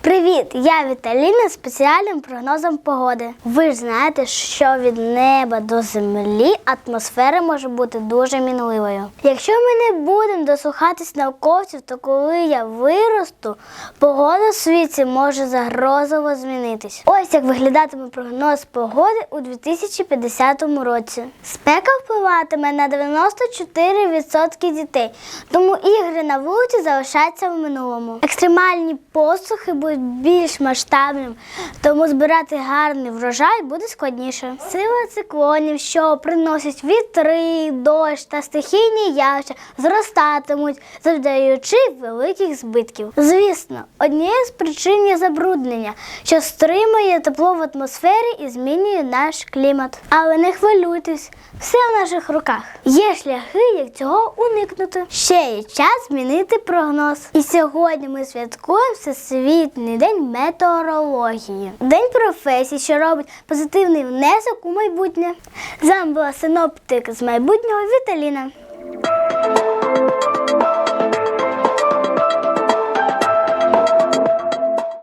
Привіт! Я Віталіна з спеціальним прогнозом погоди. Ви ж знаєте, що від неба до землі атмосфера може бути дуже мінливою. Якщо ми не будемо дослухатись науковців, то коли я виросту, погода в світі може загрозово змінитись. Ось як виглядатиме прогноз погоди у 2050 році. Спека впливатиме на 94% дітей, тому ігри на вулиці залишаться в минулому. Екстремальні посухи будуть більш масштабними, тому збирати гарний врожай буде складніше. Сила циклонів, що приносять вітри, дощ та стихійні явища, зростатимуть, завдаючи великих збитків. Звісно, однією з причин є забруднення, що стримує тепло в атмосфері і змінює наш клімат. Але не хвилюйтесь, все в наших руках. Є шляхи, як цього уникнути. Ще є час змінити прогноз. І сьогодні ми святкуємо Всесвітній день метеорології. День професій, що робить позитивний внесок у майбутнє. З вами була синоптик з майбутнього Віталіна.